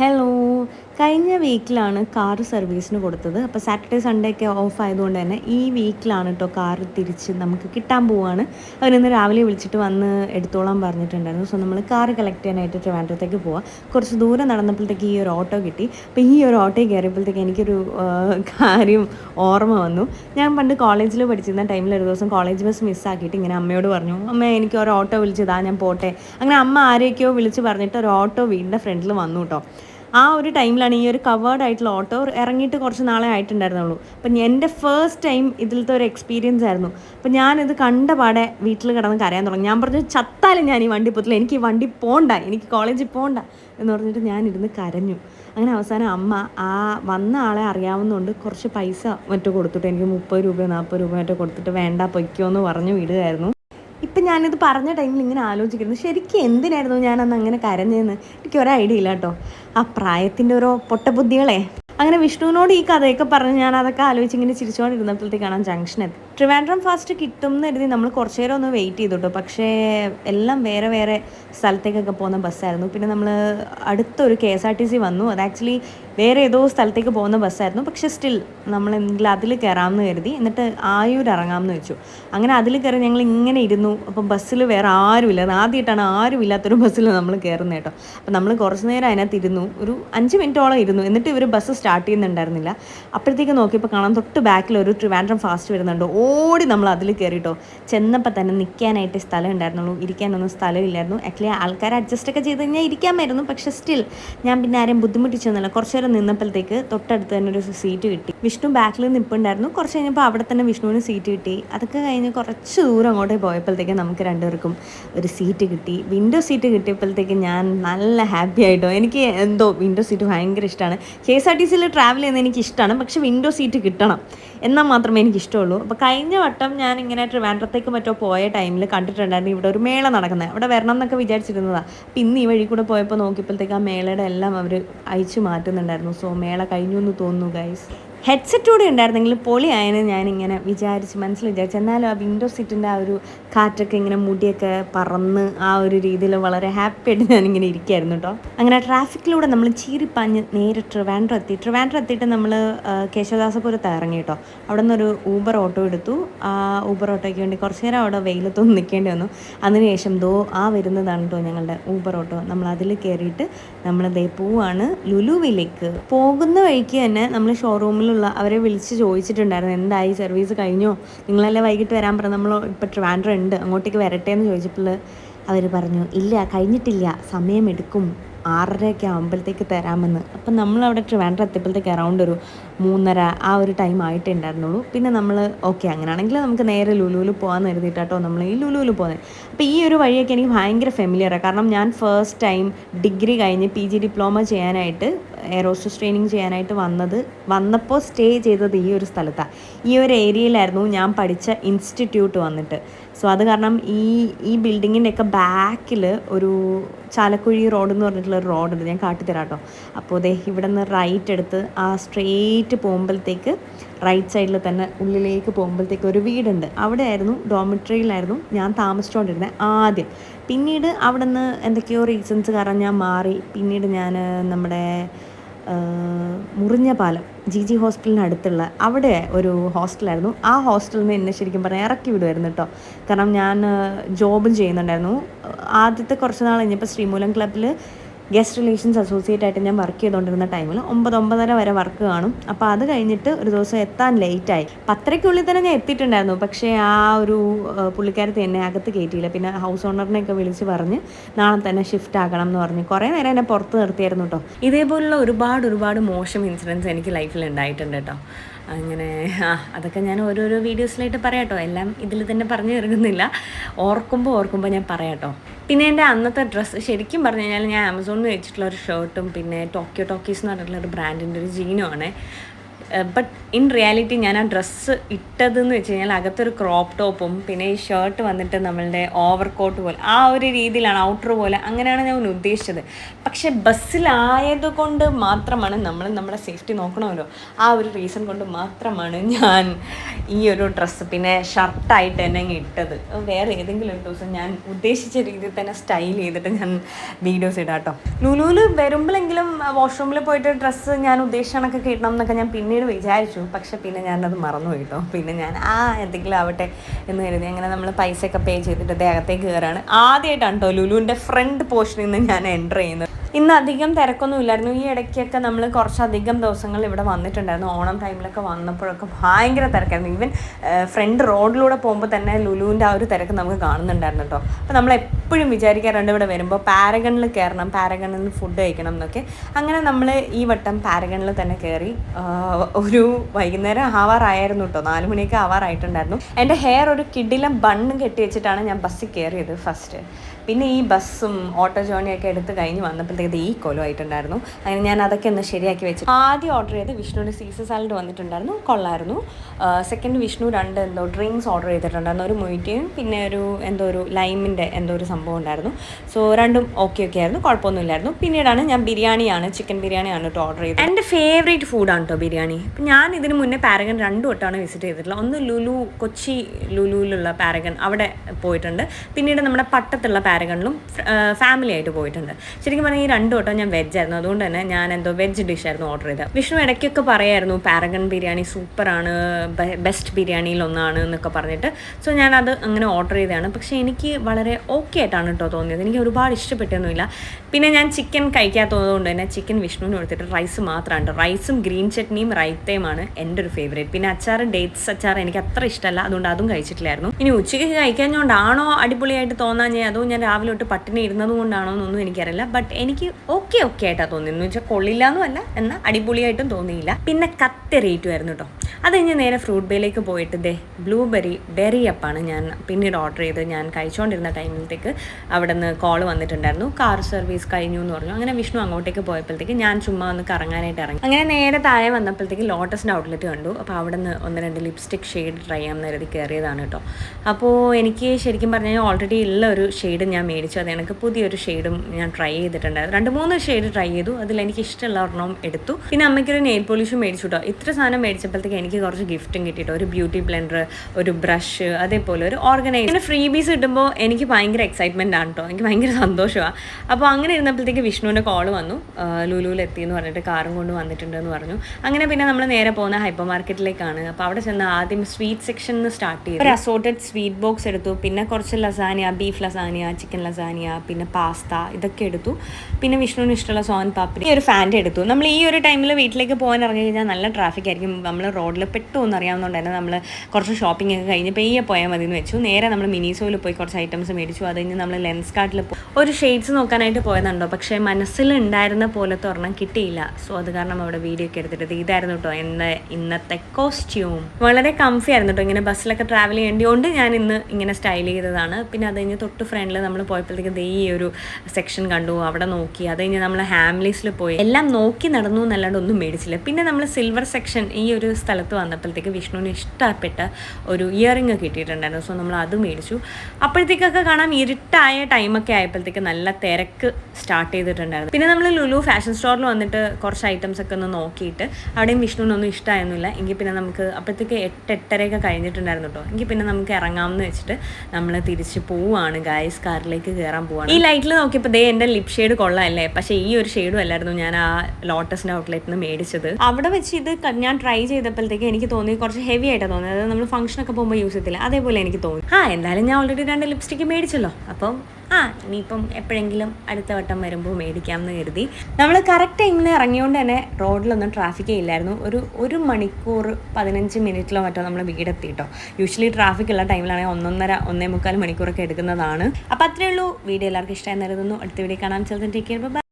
Hello കഴിഞ്ഞ വീക്കിലാണ് car സർവീസിന് കൊടുത്തത്. അപ്പോൾ സാറ്റർഡേ സൺഡേ ഒക്കെ ഓഫ് ആയതുകൊണ്ട് തന്നെ ഈ വീക്കിലാണ് കേട്ടോ കാർ തിരിച്ച് നമുക്ക് കിട്ടാൻ പോവുകയാണ് അവരിന്ന് രാവിലെ വിളിച്ചിട്ട് വന്ന് എടുത്തോളാൻ പറഞ്ഞിട്ടുണ്ടായിരുന്നു. സോ നമ്മൾ കാർ കളക്ട് ചെയ്യാനായിട്ട് ട്രിവാൻഡ്രത്തേക്ക് പോവാം. കുറച്ച് ദൂരം നടന്നപ്പോഴത്തേക്ക് ഈ ഒരു ഓട്ടോ കിട്ടി. അപ്പോൾ ഈ ഒരു ഓട്ടോ കയറിയപ്പോഴത്തേക്ക് എനിക്കൊരു കാര്യം ഓർമ്മ വന്നു. ഞാൻ പണ്ട് കോളേജിൽ പഠിച്ചിരുന്ന ടൈമിൽ ഒരു ദിവസം കോളേജ് ബസ് മിസ്സാക്കിയിട്ട് ഇങ്ങനെ അമ്മയോട് പറഞ്ഞു അമ്മ എനിക്ക് ഒരു ഓട്ടോ വിളിച്ചതാ ഞാൻ പോട്ടെ. അങ്ങനെ അമ്മ ആരെയൊക്കെയോ വിളിച്ച് പറഞ്ഞിട്ട് ഒരു ഓട്ടോ വീടിന്റെ ഫ്രണ്ടിൽ വന്നു കേട്ടോ ആ ഒരു ടൈമിലാണ് ഈ ഒരു കവേർഡ് ആയിട്ടുള്ള ഓട്ടോ ഇറങ്ങിയിട്ട് കുറച്ച് നാളെ ആയിട്ടുണ്ടായിരുന്നുള്ളൂ. അപ്പം എന്റെ ഫസ്റ്റ് ടൈം ഇതിലത്തെ ഒരു എക്സ്പീരിയൻസ് ആയിരുന്നു. അപ്പം ഞാനിത് കണ്ട പാടെ വീട്ടിൽ കിടന്ന് കരയാൻ തുടങ്ങി. ഞാൻ പറഞ്ഞു ചത്താലും ഞാൻ ഈ വണ്ടി പോത്തില്ല. എനിക്ക് ഈ വണ്ടി പോണ്ട. എനിക്ക് കോളേജിൽ പോണ്ട. എന്ന് പറഞ്ഞിട്ട് ഞാൻ ഇരുന്ന് കരഞ്ഞു. അങ്ങനെ അവസാനം അമ്മ ആ വന്ന ആളെ അറിയാവുന്നതുകൊണ്ട് കുറച്ച് പൈസ മറ്റോ കൊടുത്തിട്ട് എനിക്ക് മുപ്പത് രൂപയോ നാൽപ്പത് രൂപയോ മറ്റോ കൊടുത്തിട്ട് വേണ്ട പൊയ്ക്കോ എന്ന് പറഞ്ഞു വിടുകയായിരുന്നു. ഇപ്പം ഞാനിത് പറഞ്ഞ ടൈമിൽ ഇങ്ങനെ ആലോചിക്കുന്നു. ശരിക്കും എന്തിനായിരുന്നു ഞാനന്ന് അങ്ങനെ കരഞ്ഞതെന്ന് എനിക്ക് ഒരു ഐഡിയ ഇല്ല കേട്ടോ. ആ പ്രായത്തിന്റെ ഓരോ പൊട്ടബുദ്ധികളെ. അങ്ങനെ വിഷ്ണുവിനോട് ഈ കഥയൊക്കെ പറഞ്ഞ് ഞാൻ അതൊക്കെ ആലോചിച്ച് ഇങ്ങനെ ചിരിച്ചുകൊണ്ടിരുന്നപ്പോഴത്തേക്കാണ് ജംഗ്ഷൻ ട്രിവാൻഡ്രം ഫാസ്റ്റ് കിട്ടും എന്ന് കരുതി നമ്മൾ കുറച്ച് നേരം ഒന്ന് വെയിറ്റ് ചെയ്തു കേട്ടോ പക്ഷേ എല്ലാം വേറെ വേറെ സ്ഥലത്തേക്കൊക്കെ പോകുന്ന ബസ്സായിരുന്നു. പിന്നെ നമ്മൾ അടുത്തൊരു K S R T C വന്നു. അത് ആക്ച്വലി വേറെ ഏതോ സ്ഥലത്തേക്ക് പോകുന്ന ബസ്സായിരുന്നു. പക്ഷേ സ്റ്റിൽ നമ്മൾ എന്തെങ്കിലും അതിൽ കയറാമെന്ന് കരുതി. എന്നിട്ട് ആയൂർ ഇറങ്ങാമെന്ന് വെച്ചു. അങ്ങനെ അതിൽ കയറി ഞങ്ങൾ ഇങ്ങനെ ഇരുന്നു. അപ്പം ബസ്സിൽ വേറെ ആരുമില്ല. ആദ്യമായിട്ടാണ് ആരും ഇല്ലാത്തൊരു ബസ്സിൽ നമ്മൾ കയറുന്നത് കേട്ടോ. അപ്പം നമ്മൾ കുറച്ച് നേരം അതിനകത്ത് ഇരുന്നു. ഒരു അഞ്ച് മിനിറ്റോളം ഇരുന്നു. എന്നിട്ട് ഇവർ ബസ് സ്റ്റാർട്ട് ചെയ്യുന്നുണ്ടായിരുന്നില്ല. അപ്പോഴത്തേക്ക് നോക്കിയപ്പോൾ കാണാൻ തൊട്ട് ബാക്കിൽ ഒരു ട്രിവാൻഡ്രം ഫാസ്റ്റ് വരുന്നുണ്ട്. ഓടി നമ്മൾ അതിൽ കയറിട്ടോ ചെന്നപ്പോൾ തന്നെ നിൽക്കാനായിട്ട് സ്ഥലം ഉണ്ടായിരുന്നുള്ളൂ. ഇരിക്കാനൊന്നും സ്ഥലമില്ലായിരുന്നു. ആക്ച്വലി ആൾക്കാർ അഡ്ജസ്റ്റൊക്കെ ചെയ്ത് കഴിഞ്ഞാൽ ഇരിക്കാമായിരുന്നു. പക്ഷേ സ്റ്റിൽ ഞാൻ പിന്നെ ആരെയും ബുദ്ധിമുട്ടിച്ചൊന്നുമില്ല കുറച്ച് നേരം നിന്നപ്പോഴത്തേക്ക് തൊട്ടടുത്ത് തന്നെ ഒരു സീറ്റ് കിട്ടി. വിഷ്ണു ബാക്കിൽ നിൽപ്പുണ്ടായിരുന്നു കുറച്ച് കഴിഞ്ഞപ്പോൾ അവിടെ തന്നെ വിഷ്ണുവിന് സീറ്റ് കിട്ടി. അതൊക്കെ കഴിഞ്ഞ് കുറച്ച് ദൂരം അങ്ങോട്ടേ പോയപ്പോഴത്തേക്ക് നമുക്ക് രണ്ടുപേർക്കും ഒരു സീറ്റ് കിട്ടി. വിൻഡോ സീറ്റ് കിട്ടിയപ്പോഴത്തേക്ക് ഞാൻ നല്ല ഹാപ്പി ആയിട്ടോ. എനിക്ക് എന്തോ വിൻഡോ സീറ്റ് ഭയങ്കര ഇഷ്ടമാണ്. കെ എസ് ആർ ടി സിയിൽ ട്രാവൽ ചെയ്യുന്നത് എനിക്ക് ഇഷ്ടമാണ്. പക്ഷേ വിൻഡോ സീറ്റ് കിട്ടണം. എന്നാൽ മാത്രമേ എനിക്ക് ഇഷ്ടമുള്ളൂ അപ്പോൾ കഴിഞ്ഞ വട്ടം ഞാൻ ഇങ്ങനെ ട്രിവാൻഡ്രത്തേക്ക് മറ്റോ പോയ ടൈമിൽ കണ്ടിട്ടുണ്ടായിരുന്നു ഇവിടെ ഒരു മേള നടക്കുന്നത് അവിടെ വരണം എന്നൊക്കെ വിചാരിച്ചിരുന്നതാണ് അപ്പം ഇന്ന് ഈ വഴി കൂടെ പോയപ്പോൾ നോക്കിയപ്പോഴത്തേക്ക് ആ മേളയുടെ എല്ലാം അവർ അയച്ചു മാറ്റുന്നുണ്ടായിരുന്നു. സോ മേള കഴിഞ്ഞു എന്ന് തോന്നുന്നു ഗൈസ് ഹെഡ്സെറ്റ് ഉണ്ടായിരുന്നെങ്കിലും പൊളിയായെന്ന് ഞാനിങ്ങനെ വിചാരിച്ച് മനസ്സിൽ വിചാരിച്ചു. എന്നാലും ആ വിൻഡോ സീറ്റിന്റെ ആ ഒരു കാറ്റൊക്കെ ഇങ്ങനെ മുടിയൊക്കെ പറന്ന് ആ ഒരു രീതിയിൽ വളരെ ഹാപ്പി ആയിട്ട് ഞാനിങ്ങനെ ഇരിക്കുകയായിരുന്നു കേട്ടോ അങ്ങനെ ട്രാഫിക്കിലൂടെ നമ്മൾ ചീറിപ്പാഞ്ഞ് നേരെ ട്രിവാൻഡ്രം എത്തി. ട്രിവാൻഡ്രം എത്തിയിട്ട് നമ്മൾ കേശവദാസപുരത്ത് ഇറങ്ങി കേട്ടോ അവിടെ നിന്നൊരു ഊബർ ഓട്ടോ എടുത്തു. ആ ഊബർ ഓട്ടോയ്ക്ക് വേണ്ടി കുറച്ച് നേരം അവിടെ വെയിലത്തൊന്നും നിൽക്കേണ്ടി വന്നു. അതിനുശേഷം ദോ ആ വരുന്നതാണ് കേട്ടോ ഞങ്ങളുടെ ഊബർ ഓട്ടോ. നമ്മൾ അതിൽ കയറിയിട്ട് നമ്മൾ ദേ പോവാണ് ലുലുവിലേക്ക്. പോകുന്ന വഴിക്ക് തന്നെ നമ്മൾ ഷോറൂമിലുള്ള അവരെ വിളിച്ച് ചോദിച്ചിട്ടുണ്ടായിരുന്നു. എന്തായി? സർവീസ് കഴിഞ്ഞോ? നിങ്ങളല്ലേ വൈകിട്ട് വരാൻ പറഞ്ഞു നമ്മൾ ഇപ്പോൾ ട്രിവാൻഡ്രം ഉണ്ട്. അങ്ങോട്ടേക്ക് വരട്ടെ എന്ന് ചോദിച്ചപ്പോൾ അവർ പറഞ്ഞു ഇല്ല കഴിഞ്ഞിട്ടില്ല. സമയമെടുക്കും ആറരയൊക്കെ ആകുമ്പോഴത്തേക്ക് തരാമെന്ന്. അപ്പം നമ്മൾ അവിടെ ട്രിവാൻഡ്രം എത്തിയപ്പോഴത്തേക്ക് അറൗണ്ട് ഒരു മൂന്നര ആ ഒരു ടൈം ആയിട്ടേ ഉണ്ടായിരുന്നുള്ളൂ. പിന്നെ നമ്മൾ ഓക്കെ അങ്ങനെയാണെങ്കിൽ നമുക്ക് നേരെ ലുലുവിൽ പോകാമെന്ന് കരുതിയിട്ടാട്ടോ നമ്മൾ ഈ ലുലുവിൽ പോകുന്നത് അപ്പോൾ ഈ ഒരു വഴിയൊക്കെ എനിക്ക് ഭയങ്കര ഫെമിലിയറാണ് കാരണം ഞാൻ ഫസ്റ്റ് ടൈം ഡിഗ്രി കഴിഞ്ഞ് പി ജി ഡിപ്ലോമ ചെയ്യാനായിട്ട് എയറോസ്റ്റസ് ട്രെയിനിങ് ചെയ്യാനായിട്ട് വന്നത് വന്നപ്പോൾ സ്റ്റേ ചെയ്തത് ഈ ഒരു സ്ഥലത്താണ് ഈ ഒരു ഏരിയയിലായിരുന്നു ഞാൻ പഠിച്ച ഇൻസ്റ്റിറ്റ്യൂട്ട് വന്നിട്ട്. സോ അത് കാരണം ഈ ഈ ബിൽഡിങ്ങിന്റെയൊക്കെ ബാക്കിൽ ഒരു ചാലക്കുഴി റോഡ് എന്ന് പറഞ്ഞിട്ടുള്ള ഒരു റോഡുണ്ട്. ഞാൻ കാട്ടിത്തരാം കേട്ടോ അപ്പോൾ അതെ ഇവിടെ നിന്ന് റൈറ്റ് എടുത്ത് ആ സ്ട്രെയിറ്റ് പോകുമ്പോഴത്തേക്ക് റൈറ്റ് സൈഡിൽ തന്നെ ഉള്ളിലേക്ക് പോകുമ്പോഴത്തേക്ക് ഒരു വീടുണ്ട്. അവിടെ ആയിരുന്നു ഡോമിട്രിയിലായിരുന്നു ഞാൻ താമസിച്ചുകൊണ്ടിരുന്നത് ആദ്യം. പിന്നീട് അവിടെ നിന്ന് എന്തൊക്കെയോ റീസൺസ് കാരണം ഞാൻ മാറി. പിന്നീട് ഞാൻ നമ്മുടെ ആഹ് മുറിഞ്ഞ പാലം ജി ജി ഹോസ്പിറ്റലിന് അടുത്തുള്ള അവിടെ ഒരു ഹോസ്റ്റലായിരുന്നു. ആ ഹോസ്റ്റലിൽ നിന്ന് എന്നെ ശരിക്കും പറഞ്ഞാൽ ഇറക്കി വിടുമായിരുന്നു കേട്ടോ. കാരണം ഞാൻ ജോബും ചെയ്യുന്നുണ്ടായിരുന്നു. ആദ്യത്തെ കുറച്ച് നാൾ കഴിഞ്ഞപ്പോൾ ശ്രീമൂലം ക്ലബ്ബിൽ ഗസ്റ്റ് റിലേഷൻസ് അസോസിയേറ്റ് ആയിട്ട് ഞാൻ വർക്ക് ചെയ്തുകൊണ്ടിരുന്ന ടൈമിൽ ഒമ്പത് ഒമ്പതര വരെ വർക്ക് കാണും. അപ്പോൾ അത് കഴിഞ്ഞിട്ട് ഒരു ദിവസം എത്താൻ ലേറ്റായി പത്തരയ്ക്കുള്ളിൽ തന്നെ ഞാൻ എത്തിയിട്ടുണ്ടായിരുന്നു. പക്ഷേ ആ ഒരു പുള്ളിക്കാരത്തെ എന്നെ അകത്ത് കയറ്റിയില്ല പിന്നെ ഹൗസ് ഓണറിനെയൊക്കെ വിളിച്ച് പറഞ്ഞ് നാളെ തന്നെ ഷിഫ്റ്റ് ആക്കണം എന്ന് പറഞ്ഞ് കുറേ നേരം എന്നെ പുറത്ത് നിർത്തിയായിരുന്നു കേട്ടോ ഇതേപോലുള്ള ഒരുപാട് ഒരുപാട് മോശം ഇൻസിഡൻസ് എനിക്ക് ലൈഫിൽ ഉണ്ടായിട്ടുണ്ട് കേട്ടോ അങ്ങനെ ആ അതൊക്കെ ഞാൻ ഓരോരോ വീഡിയോസിലായിട്ട് പറയാട്ടോ. എല്ലാം ഇതിൽ തന്നെ പറഞ്ഞു തീർക്കുന്നില്ല. ഓർക്കുമ്പോൾ ഓർക്കുമ്പോൾ ഞാൻ പറയാട്ടോ. പിന്നെ എന്റെ അന്നത്തെ ഡ്രസ്സ് ശരിക്കും പറഞ്ഞു കഴിഞ്ഞാൽ ഞാൻ ആമസോണിൽ വെച്ചിട്ടുള്ള ഒരു ഷർട്ടും പിന്നെ ടോക്കിയോ ടോക്കീസ് എന്ന് പറഞ്ഞിട്ടുള്ള ഒരു ബ്രാൻഡിന്റെ ഒരു ജീനുമാണ് ബട്ട് ഇൻ റിയാലിറ്റി ഞാൻ ആ ഡ്രസ്സ് ഇട്ടതെന്ന് വെച്ച് കഴിഞ്ഞാൽ അകത്തൊരു ക്രോപ്പ് ടോപ്പും പിന്നെ ഈ ഷർട്ട് വന്നിട്ട് നമ്മളുടെ ഓവർ കോട്ട് പോലെ ആ ഒരു രീതിയിലാണ് ഔട്ടർ പോലെ അങ്ങനെയാണ് ഞാൻ ഉദ്ദേശിച്ചത്. പക്ഷെ ബസ്സിലായതുകൊണ്ട് മാത്രമാണ് നമ്മൾ നമ്മുടെ സേഫ്റ്റി നോക്കണമല്ലോ. ആ ഒരു റീസൺ കൊണ്ട് മാത്രമാണ് ഞാൻ ഈ ഒരു ഡ്രസ്സ് പിന്നെ ഷർട്ടായിട്ട് തന്നെ ഇട്ടത്. വേറെ ഏതെങ്കിലും ഒരു ദിവസം ഞാൻ ഉദ്ദേശിച്ച രീതിയിൽ തന്നെ സ്റ്റൈൽ ചെയ്തിട്ട് ഞാൻ വീഡിയോസ് ഇടാം കേട്ടോ. ലുലുവിൽ വരുമ്പോഴെങ്കിലും വാഷ്റൂമിൽ പോയിട്ട് ഡ്രസ്സ് ഞാൻ ഉദ്ദേശിച്ച ഇടണം എന്നൊക്കെ ഞാൻ പിന്നീട് വിചാരിച്ചു. പക്ഷെ പിന്നെ ഞാനത് മറന്നു കേട്ടോ. പിന്നെ ഞാൻ ആ എന്തെങ്കിലും ആവട്ടെ എന്ന് കരുതി അങ്ങനെ നമ്മൾ പൈസ ഒക്കെ പേ ചെയ്തിട്ട് ദേഹത്തേക്ക് കയറാണ് ആദ്യമായിട്ടാണ് കേട്ടോ ലുലുവിന്റെ ഫ്രണ്ട് പോർഷനിൽ നിന്ന് ഞാൻ എന്റർ ചെയ്യുന്നത്. ഇന്ന് അധികം തിരക്കൊന്നും ഇല്ലായിരുന്നു ഈ ഇടയ്ക്കൊക്കെ നമ്മൾ കുറച്ചധികം ദിവസങ്ങൾ ഇവിടെ വന്നിട്ടുണ്ടായിരുന്നു. ഓണം ടൈമിലൊക്കെ വന്നപ്പോഴൊക്കെ ഭയങ്കര തിരക്കായിരുന്നു. ഈവൻ ഫ്രണ്ട് റോഡിലൂടെ പോകുമ്പോൾ തന്നെ ലുലുവിന്റെ ആ ഒരു തിരക്ക് നമുക്ക് കാണുന്നുണ്ടായിരുന്നു കേട്ടോ. അപ്പോൾ നമ്മൾ എപ്പോഴും വിചാരിക്കാറുണ്ട് ഇവിടെ വരുമ്പോൾ പാരഗണിൽ കയറണം പാരഗണിൽ നിന്ന് ഫുഡ് കഴിക്കണം എന്നൊക്കെ. അങ്ങനെ നമ്മൾ ഈ വട്ടം പാരഗണിൽ തന്നെ കയറി ഒരു വൈകുന്നേരം ആവാറായിരുന്നു കേട്ടോ. നാല് മണിയൊക്കെ ആവാറായിട്ടുണ്ടായിരുന്നു. എന്റെ ഹെയർ ഒരു കിഡിലും ബണ്ണും കെട്ടി വെച്ചിട്ടാണ് ഞാൻ ബസ്സിൽ കയറിയത് ഫസ്റ്റ് പിന്നെ ഈ ബസ്സും ഓട്ടോ ജേണിയൊക്കെ എടുത്ത് കഴിഞ്ഞ് വന്നപ്പോഴത്തേക്ക് ഈ കൊലമായിട്ടുണ്ടായിരുന്നു. അങ്ങനെ ഞാൻ അതൊക്കെ ഒന്ന് ശരിയാക്കി വെച്ചു. ആദ്യം ഓർഡർ ചെയ്ത് വിഷ്ണുവിന്റെ സീസ സാലഡ് വന്നിട്ടുണ്ടായിരുന്നു. കൊള്ളായിരുന്നു. സെക്കൻഡ് വിഷ്ണു രണ്ട് എന്തോ ഡ്രിങ്ക്സ് ഓർഡർ ചെയ്തിട്ടുണ്ടായിരുന്നു. ഒരു മൊയ്റ്റയും പിന്നെ ഒരു എന്തോ ഒരു ലൈമിന്റെ എന്തോ ഒരു സംഭവം ഉണ്ടായിരുന്നു. സോ രണ്ടും ഓക്കെ ഓക്കെ ആയിരുന്നു. കുഴപ്പമൊന്നുമില്ലായിരുന്നു. പിന്നീടാണ് ഞാൻ ബിരിയാണിയാണ് ചിക്കൻ ബിരിയാണിയാണ് കേട്ടോ ഓർഡർ ചെയ്തത്. എന്റെ ഫേവറേറ്റ് ഫുഡാണ് കേട്ടോ ബിരിയാണി. ഞാൻ ഇതിന് മുന്നേ പാരഗൺ രണ്ടു വട്ടമാണ് വിസിറ്റ് ചെയ്തിട്ടുള്ളത്. ഒന്ന് ലുലു കൊച്ചി ലുലുവിലുള്ള പാരഗൺ അവിടെ പോയിട്ടുണ്ട്. പിന്നീട് നമ്മുടെ പട്ടത്തുള്ള പാരഗണിലും ഫാമിലി ആയിട്ട് പോയിട്ടുണ്ട്. ശരിക്കും പറഞ്ഞാൽ ഈ രണ്ടു വട്ടം ഞാൻ വെജ് ആയിരുന്നു. അതുകൊണ്ട് തന്നെ ഞാൻ എന്തോ വെജ് ഡിഷ് ആയിരുന്നു ഓർഡർ ചെയ്തത്. വിഷ്ണു ഇടയ്ക്കൊക്കെ പറയായിരുന്നു പാരഗൺ ബിരിയാണി സൂപ്പറാണ് ബെസ്റ്റ് ബിരിയാണിയിൽ ഒന്നാണ് എന്നൊക്കെ പറഞ്ഞിട്ട്. സോ ഞാനത് അങ്ങനെ ഓർഡർ ചെയ്തതാണ്. പക്ഷേ എനിക്ക് വളരെ ഓക്കെ ആയിട്ടാണ് കേട്ടോ തോന്നിയത്. എനിക്ക് ഒരുപാട് ഇഷ്ടപ്പെട്ടൊന്നുമില്ല. പിന്നെ ഞാൻ ചിക്കൻ കഴിക്കാത്തത് കൊണ്ട് തന്നെ ചിക്കൻ വിഷ്ണുവിന് കൊടുത്തിട്ട് റൈസ് മാത്രമാണ് റൈസും ഗ്രീൻ ചട്നിയും റൈത്തയുമാണ് എന്റെ ഒരു ഫേവറേറ്റ് പിന്നെ അച്ചാർ ഡേറ്റ്സ് അച്ചാർ എനിക്ക് അത്ര ഇഷ്ടമല്ല. അതുകൊണ്ട് അതും കഴിച്ചിട്ടില്ലായിരുന്നു. ഇനി ഉച്ചയ്ക്ക് കഴിക്കാഞ്ഞുകൊണ്ടാണോ അടിപൊളിയായിട്ട് തോന്നാൻ അതോ ഞാൻ രാവിലെ തൊട്ട് പട്ടിണി ഇരുന്നത് കൊണ്ടാണോ എന്നൊന്നും എനിക്കറിയില്ല. ബട്ട് എനിക്ക് ഓക്കെ ഓക്കെ ആയിട്ടാണ് തോന്നിയത്. എന്ന് വെച്ചാൽ കൊള്ളില്ല എന്നുമല്ല എന്നാൽ അടിപൊളിയായിട്ടും തോന്നിയില്ല. പിന്നെ കത്തി റേറ്റും ആയിരുന്നു കേട്ടോ അത് കഴിഞ്ഞ് നേരെ ഫ്രൂട്ട് ബേയിലേക്ക് പോയിട്ട് ദേ ബ്ലൂബെറി ബെറി അപ്പാണ് ഞാൻ പിന്നീട് ഓർഡർ ചെയ്ത് ഞാൻ കഴിച്ചുകൊണ്ടിരുന്ന ടൈമിലത്തേക്ക് അവിടെ നിന്ന് കോൾ വന്നിട്ടുണ്ടായിരുന്നു. കാർ സർവീസ് കഴിഞ്ഞു എന്ന് പറഞ്ഞു. അങ്ങനെ വിഷ്ണു അങ്ങോട്ടേക്ക് പോയപ്പോഴത്തേക്ക് ഞാൻ ചുമ്മാ ഒന്ന് കറങ്ങാനായിട്ട് ഇറങ്ങി. അങ്ങനെ നേരെ താഴെ വന്നപ്പോഴത്തേക്ക് ലോട്ടസിന്റെ ഔട്ട്ലെറ്റ് കണ്ടു. അപ്പോൾ അവിടെ നിന്ന് ഒന്ന് രണ്ട് ലിപ്സ്റ്റിക് ഷെയ്ഡ് ട്രൈ ചെയ്യാമെന്ന് കരുതി കയറിയതാണ് കേട്ടോ. അപ്പോൾ എനിക്ക് ശരിക്കും പറഞ്ഞു കഴിഞ്ഞാൽ ഓൾറെഡി ഉള്ള ഒരു ഷെയ്ഡ് ഞാൻ മേടിച്ചു. അത് എനിക്ക് പുതിയൊരു ഷെയ്ഡും ഞാൻ ട്രൈ ചെയ്തിട്ടുണ്ടായിരുന്നു. രണ്ട് മൂന്ന് ഷെയ്ഡ് ട്രൈ ചെയ്തു. അതിൽ എനിക്ക് ഇഷ്ടമുള്ള ഒരെണ്ണം എടുത്തു. പിന്നെ അമ്മയ്ക്കൊരു നെയിൽ പോളിഷും മേടിച്ചു കേട്ടോ. ഇത്ര സാധനം മേടിച്ചപ്പോഴത്തേക്ക് എനിക്ക് കുറച്ച് ഗിഫ്റ്റും കിട്ടിയിട്ട് ഒരു ബ്യൂട്ടി ബ്ലെൻഡർ ഒരു ബ്രഷ് അതേപോലെ ഒരു ഓർഗനൈസ് പിന്നെ ഫ്രീ ബീസ് കിട്ടുമ്പോൾ എനിക്ക് ഭയങ്കര എക്സൈറ്റ്മെന്റ് ആണ് കേട്ടോ എനിക്ക് ഭയങ്കര സന്തോഷമാണ് അപ്പോൾ അങ്ങനെ ഇരുന്നപ്പോഴത്തേക്ക് വിഷ്ണുവിന്റെ കോൾ വന്നു. ലുലുവിലെത്തി എന്ന് പറഞ്ഞിട്ട് കാറും കൊണ്ട് വന്നിട്ടുണ്ട് എന്ന് പറഞ്ഞു. അങ്ങനെ പിന്നെ നമ്മൾ നേരെ പോകുന്ന ഹൈപ്പർ മാർക്കറ്റിലേക്കാണ് അപ്പോൾ അവിടെ ചെന്ന് ആദ്യം സ്വീറ്റ് സെക്ഷൻ സ്റ്റാർട്ട് ചെയ്തു. ഒരു അസോർട്ടഡ് സ്വീറ്റ് ബോക്സ് എടുത്തു. പിന്നെ കുറച്ച് lasagna beef lasagna chicken lasagna പിന്നെ പാസ്ത ഇതൊക്കെ എടുത്തു. പിന്നെ വിഷ്ണുവിന് ഇഷ്ടമുള്ള സോൻ പാപ്പി ഒരു ഫാന്റ് എടുത്തു. നമ്മൾ ഈ ഒരു ടൈമിൽ വീട്ടിലേക്ക് പോകാൻ ഇറങ്ങി കഴിഞ്ഞാൽ നല്ല ട്രാഫിക് ആയിരിക്കും. നമ്മൾ റോഡിൽ പെട്ടുമെന്ന് അറിയാവുന്നതുകൊണ്ട് തന്നെ നമ്മൾ കുറച്ച് ഷോപ്പിംഗ് ഒക്കെ കഴിഞ്ഞ് പെയ്യെ പോയാൽ മതി എന്ന് വെച്ചു. നേരെ നമ്മൾ മിനിസോയിൽ പോയി കുറച്ച് ഐറ്റംസ് മേടിച്ചു. അത് കഴിഞ്ഞ് നമ്മൾ ലെൻസ് കാർട്ടിൽ ഒരു ഷെയ്ഡ്സ് നോക്കാനായിട്ട് പോയതുണ്ടോ പക്ഷേ മനസ്സിലുണ്ടായിരുന്ന പോലത്തെ ഒരെണ്ണം കിട്ടിയില്ല. സോ അത് കാരണം അവിടെ വീഡിയോ ഒക്കെ എടുത്തിട്ട് ഇതായിരുന്നു കേട്ടോ എന്റെ ഇന്നത്തെ കോസ്റ്റ്യൂം വളരെ കംഫി ആയിരുന്നു കേട്ടോ ഇങ്ങനെ ബസ്സിലൊക്കെ ട്രാവൽ ചെയ്യേണ്ടതുകൊണ്ട് ഞാൻ ഇന്ന് ഇങ്ങനെ സ്റ്റൈൽ ചെയ്തതാണ്. പിന്നെ അത് കഴിഞ്ഞ് തൊട്ട് ഫ്രണ്ടിൽ നമ്മൾ പോയപ്പോഴത്തേക്ക് ദേ ഈ ഒരു സെക്ഷൻ കണ്ടു. അവിടെ നോക്കി. അത് കഴിഞ്ഞ് നമ്മൾ ഹാംലീസിൽ പോയി. എല്ലാം നോക്കി നടന്നു എന്നല്ലാണ്ട് ഒന്നും മേടിച്ചില്ല. പിന്നെ നമ്മൾ സിൽവർ സെക്ഷൻ ഈ ഒരു സ്ഥലത്ത് വന്നപ്പോഴത്തേക്ക് വിഷ്ണുവിന് ഇഷ്ടപ്പെട്ട ഒരു ഇയറിങ് കിട്ടിയിട്ടുണ്ടായിരുന്നു. സോ നമ്മൾ അത് മേടിച്ചു. അപ്പോഴത്തേക്കൊക്കെ കാണാം ഇരുട്ടായ ടൈമൊക്കെ ആയപ്പോഴത്തേക്ക് നല്ല തിരക്ക് സ്റ്റാർട്ട് ചെയ്തിട്ടുണ്ടായിരുന്നു. പിന്നെ നമ്മൾ ലുലു ഫാഷൻ സ്റ്റോറിൽ വന്നിട്ട് കുറച്ച് ഐറ്റംസ് ഒക്കെ ഒന്ന് നോക്കിയിട്ട് അവിടെയും വിഷ്ണുവിനൊന്നും ഇഷ്ടമായിരുന്നില്ല. എങ്കിൽ പിന്നെ നമുക്ക് അപ്പോഴത്തേക്ക് എട്ട് എട്ടരയൊക്കെ കഴിഞ്ഞിട്ടുണ്ടായിരുന്നു കേട്ടോ എങ്കിൽ പിന്നെ നമുക്ക് ഇറങ്ങാമെന്ന് വെച്ചിട്ട് നമ്മൾ തിരിച്ച് പോവുകയാണ്. ഗായസ് കാറിലേക്ക് കയറാൻ പോവാണ് ഈ ലൈറ്റിൽ നോക്കിയപ്പോൾ ദേ എന്റെ ലിപ് ഷെയ്ഡ് കൊള്ളാമല്ലേ പക്ഷേ ഈ ഒരു ഷെയ്ഡും അല്ലായിരുന്നു ഞാൻ ആ ലോട്ടസിന്റെ ഔട്ട്ലെറ്റിൽ നിന്ന് മേടിച്ചത്. അവിടെ വെച്ച് ഇത് ഞാൻ ട്രൈ ചെയ്തപ്പോഴത്തേക്ക് എനിക്ക് തോന്നി കുറച്ച് ഹെവി ആയിട്ടാണ് തോന്നി. അതായത് നമ്മൾ ഫംഗ്ഷനൊക്കെ പോകുമ്പോൾ യൂസ് ചെയ്തില്ല അതേപോലെ എനിക്ക് തോന്നി. ആ എന്തായാലും ഞാൻ ഓൾറെഡി രണ്ട് ലിപ്സ്റ്റിക്ക് മേടിച്ചല്ലോ. അപ്പം ആ ഇനിയിപ്പം എപ്പോഴെങ്കിലും അടുത്ത വട്ടം വരുമ്പോൾ മേടിക്കാം എന്ന് കരുതി നമ്മൾ കറക്റ്റ് ടൈമിന് ഇറങ്ങിയോണ്ട് തന്നെ റോഡിലൊന്നും ട്രാഫിക്കേ ഇല്ലായിരുന്നു. ഒരു ഒരു മണിക്കൂർ പതിനഞ്ച് മിനിറ്റിലോ മറ്റോ നമ്മൾ വീടെത്തി കേട്ടോ യൂഷ്വലി ട്രാഫിക് ഉള്ള ടൈമിലാണെങ്കിൽ ഒന്നൊന്നര ഒന്നേ മുക്കാൽ മണിക്കൂറൊക്കെ എടുക്കുന്നതാണ്. അപ്പോൾ അത്രയേ ഉള്ളൂ. വീഡിയോ എല്ലാവർക്കും ഇഷ്ടമായി കരുതുന്നു. അടുത്ത വീഡിയോ കാണാൻ ചെറുതും ടേക്ക് കെയർ ബൈ